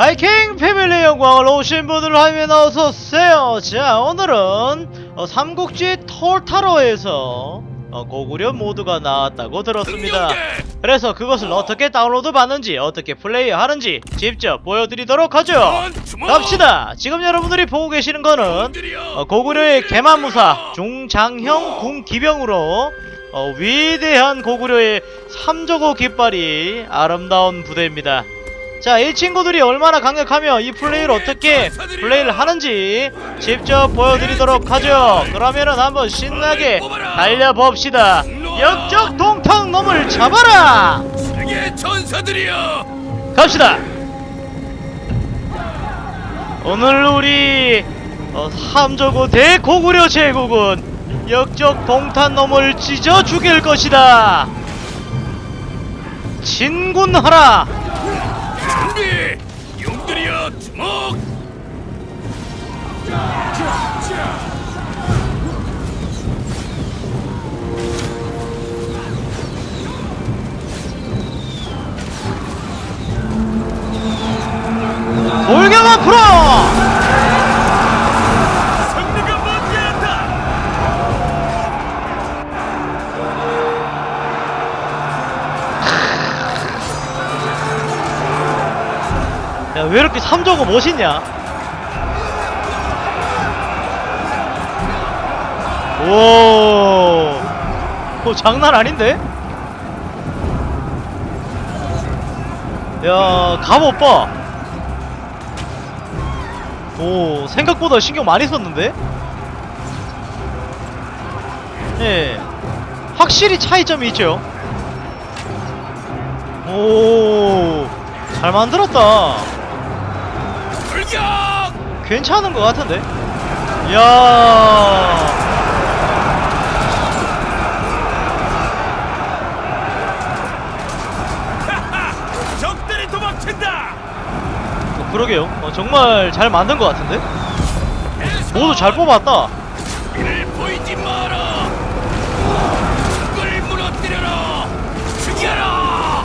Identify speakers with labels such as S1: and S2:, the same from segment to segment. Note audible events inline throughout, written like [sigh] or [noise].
S1: 바이킹 패밀리 영광을 오신 분들 화면 어서오세요. 자 오늘은 어, 삼국지 톨타로에서 어, 고구려 모드가 나왔다고 들었습니다. 그래서 그것을 어떻게 다운로드 받는지 어떻게 플레이하는지 직접 보여드리도록 하죠. 갑시다. 지금 여러분들이 보고 계시는 거는 어, 고구려의 개만무사 중장형 궁기병으로 어, 위대한 고구려의 삼조고 깃발이 아름다운 부대입니다 자, 이 친구들이 얼마나 강력하며 이 플레이를 어떻게 플레이를 하는지 직접 보여드리도록 하죠. 그러면은 한번 신나게 달려봅시다. 역적 동탕 놈을 잡아라!
S2: 세계 전사들이여
S1: 갑시다! 오늘 우리 어, 삼조고 대고구려 제국은 역적 동탄 놈을 찢어 죽일 것이다. 진군하라!
S2: 준비 용들이여 주목
S1: 돌격 앞으로! 왜 이렇게 삼조고 멋있냐? 오, 오 장난 아닌데? 야, 갑옷 봐. 오, 생각보다 신경 많이 썼는데? 예, 확실히 차이점이 있죠. 오, 잘 만들었다. 괜찮은 것 같은데? 이야. [laughs]
S2: 적들이 도망친다!
S1: 어, 그러게요. 어, 정말 잘 만든 것 같은데? 모두 잘 뽑았다.
S2: 이를 보이지 마라! 무너뜨려라! 죽여라!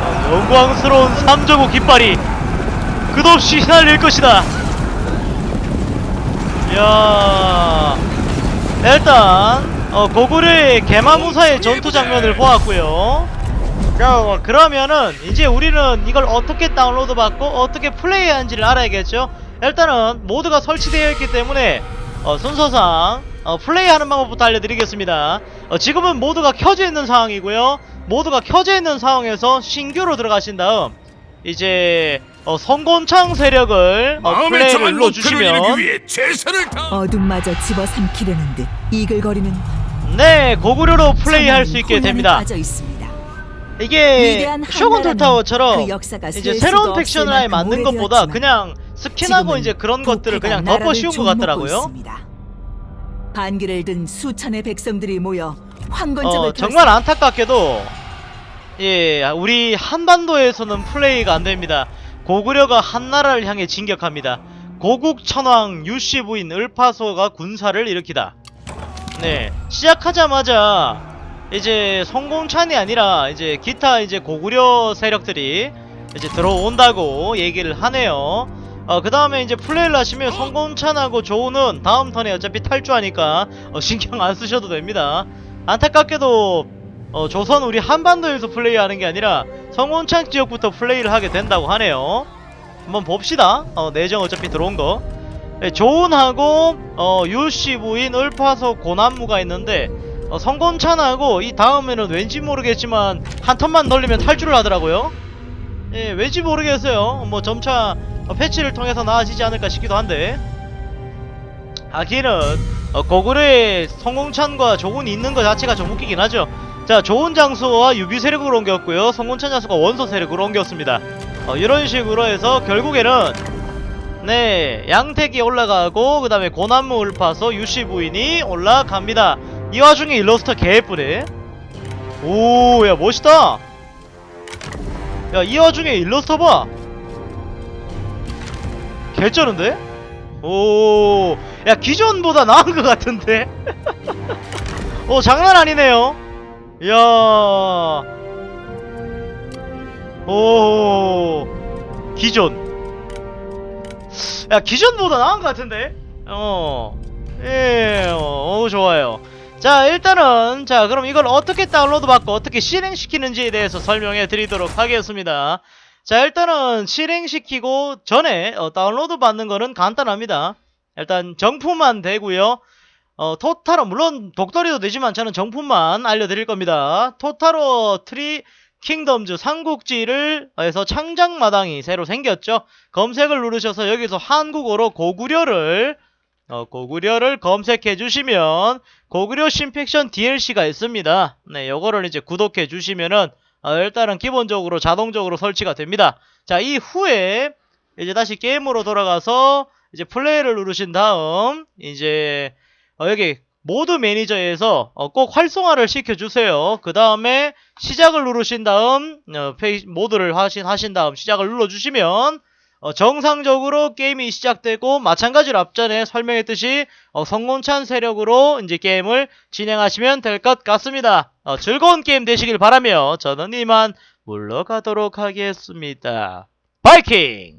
S1: 어, 영광스러운 삼조국 깃발이 끝없이 휘날릴 것이다. 이야. 일단 어, 고구려의 개마무사의 전투 장면을 보았고요. 자 어, 그러면은 이제 우리는 이걸 어떻게 다운로드 받고 어떻게 플레이하는지를 알아야겠죠? 일단은 모드가 설치되어 있기 때문에 어, 순서상 어, 플레이하는 방법부터 알려드리겠습니다. 어, 지금은 모드가 켜져 있는 상황이고요. 모드가 켜져 있는 상황에서 신규로 들어가신 다음 이제 어, 성곤창 세력을 어,
S2: 마음에
S1: 플레이를
S2: 정한 목표를 이루기
S1: 눌러주시면
S2: 위해 최선을 다
S3: 어둠마저 집어삼키려는 듯 이글거리는
S1: 네 고구려로 플레이할 수 있게 됩니다
S3: 빠져 있습니다.
S1: 이게
S3: 위대한
S1: 쇼군
S3: 한나라는
S1: 톨타워처럼
S3: 그 역사가
S1: 이제
S3: 셀
S1: 새로운
S3: 수도 없을
S1: 팩션을 아예
S3: 만큼
S1: 만든 것보다
S3: 오래되었지만
S1: 그냥 스킨하고
S3: 지금은
S1: 이제 그런 것들을
S3: 부패가
S1: 그냥 덮어
S3: 나라를
S1: 씌운 것 같더라고요
S3: 있습니다. 반기를 든 수천의 백성들이 모여 황건적을
S1: 어, 정말 안타깝게도 예 우리 한반도에서는 플레이가 안 됩니다. 고구려가 한나라를 향해 진격합니다. 고국 천왕 유씨 부인 을파소가 군사를 일으키다. 네 시작하자마자 이제 성공찬이 아니라 이제 기타 이제 고구려 세력들이 이제 들어온다고 얘기를 하네요. 어, 그 다음에 이제 플레이를 하시면 성공찬하고 조우는 다음 턴에 어차피 탈주하니까 어, 신경 안 쓰셔도 됩니다. 안타깝게도 어, 조선 우리 한반도에서 플레이하는 게 아니라 성원창 지역부터 플레이를 하게 된다고 하네요. 한번 봅시다. 어, 내정 어차피 들어온 거. 네, 조은하고 어, 유씨 부인 을파소 고난무가 있는데 어, 성곤찬하고 이 다음에는 왠지 모르겠지만 한 턴만 돌리면 탈주를 하더라고요. 예, 왠지 모르겠어요. 뭐 점차 어, 패치를 통해서 나아지지 않을까 싶기도 한데. 하기는 어, 고구려에 성공찬과 조군이 있는 것 자체가 좀 웃기긴 하죠. 자, 좋은 장수와 유비 세력으로 옮겼고요. 성공찬 장수가 원소 세력으로 옮겼습니다. 어, 이런 식으로 해서 결국에는 네, 양택이 올라가고 그 다음에 고난무 울파서 유시 부인이 올라갑니다. 이 와중에 일러스터 개 예쁘네. 오, 야 멋있다. 야, 이 와중에 일러스터 봐. 개쩌는데? 오, 야 기존보다 나은 것 같은데? [laughs] 오 장난 아니네요. 이야, 오, 기존 야 기존보다 나은 것 같은데 어 예, 어, 어, 좋아요. 자, 일단은, 자, 그럼 이걸 어떻게 다운로드 받고 어떻게 실행시키는지에 대해서 설명해 드리도록 하겠습니다. 자, 일단은 실행시키고 전에 어, 다운로드 받는 거는 간단합니다. 일단 정품만 되고요. 어, 토타로, 물론 독더리도 되지만 저는 정품만 알려드릴 겁니다. 토타로 트리 킹덤즈 삼국지를 해서 창작 마당이 새로 생겼죠. 검색을 누르셔서 여기서 한국어로 고구려를 어, 고구려를 검색해 주시면 고구려 신팩션 DLC가 있습니다. 네, 요거를 이제 구독해 주시면은 어, 일단은 기본적으로 자동적으로 설치가 됩니다. 자, 이 후에 이제 다시 게임으로 돌아가서 이제 플레이를 누르신 다음 이제 어, 여기 모드 매니저에서 어, 꼭 활성화를 시켜 주세요. 그 다음에 시작을 누르신 다음 어, 페이, 모드를 하신 하신 다음 시작을 눌러 주시면 어, 정상적으로 게임이 시작되고 마찬가지로 앞전에 설명했듯이 어, 성곤찬 세력으로 이제 게임을 진행하시면 될 것 같습니다. 어, 즐거운 게임 되시길 바라며 저는 이만 물러가도록 하겠습니다. 바이킹!